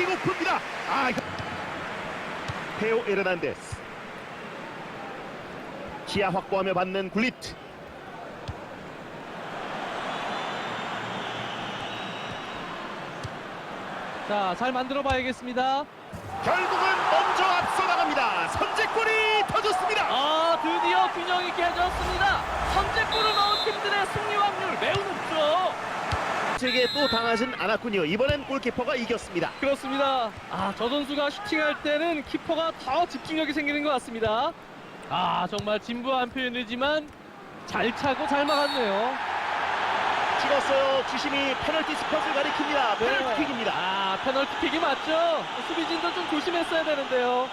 킥 오프입니다. 아, 테오 에르난데스. 시야 확보하며 받는 굴리트. 자, 잘 만들어 봐야겠습니다. 결국은 먼저 앞서 나갑니다. 선제골이 터졌습니다. 아, 드디어 균형 있게 해줬습니다. 선제골을 넣은 팀들의 승리 확률 매우. 제게 또 당하진 않았군요. 이번엔 골키퍼가 이겼습니다. 그렇습니다. 아, 저 선수가 슈팅할 때는 키퍼가 더 집중력이 생기는 것 같습니다. 아, 정말 진부한 표현이지만 잘 차고 잘 막았네요. 찍었어요. 주심이 페널티 스팟을 가리킵니다. 페널티킥입니다. 아, 페널티킥이 맞죠? 수비진도 좀 조심했어야 되는데요.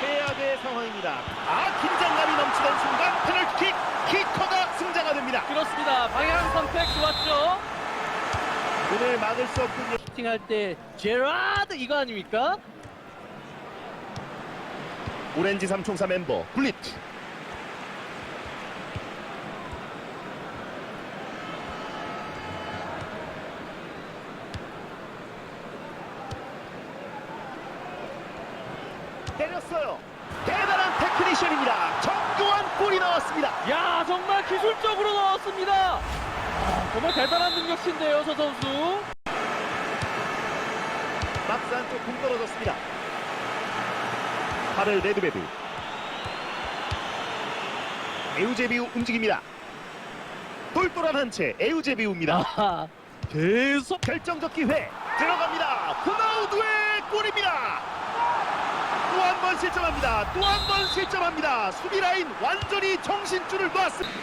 최악의 상황입니다. 아 긴장감이 넘치던 순간 페널티킥 키커가 승자가 됩니다. 그렇습니다. 방향 선택 좋았죠? 오늘 막을 수 없군요. 슈팅할 때 제라드 이거 아닙니까? 오렌지 삼총사 멤버 블리트. 때렸어요. 대단한 테크니션입니다. 정교한 골이 나왔습니다. 야 정말 기술적으로 나왔습니다. 아, 정말 대단한 능력치인데요, 저 선수. 막스 안쪽 공 떨어졌습니다. 팔을 레드베드. 에우제비우 움직입니다. 똘똘한 한 채 에우제비우입니다. 아, 계속 결정적 기회 들어갑니다. 호나우두의 골입니다. 또 한 번 실점합니다. 또 한 번 실점합니다. 수비 라인 완전히 정신줄을 놓았습니다.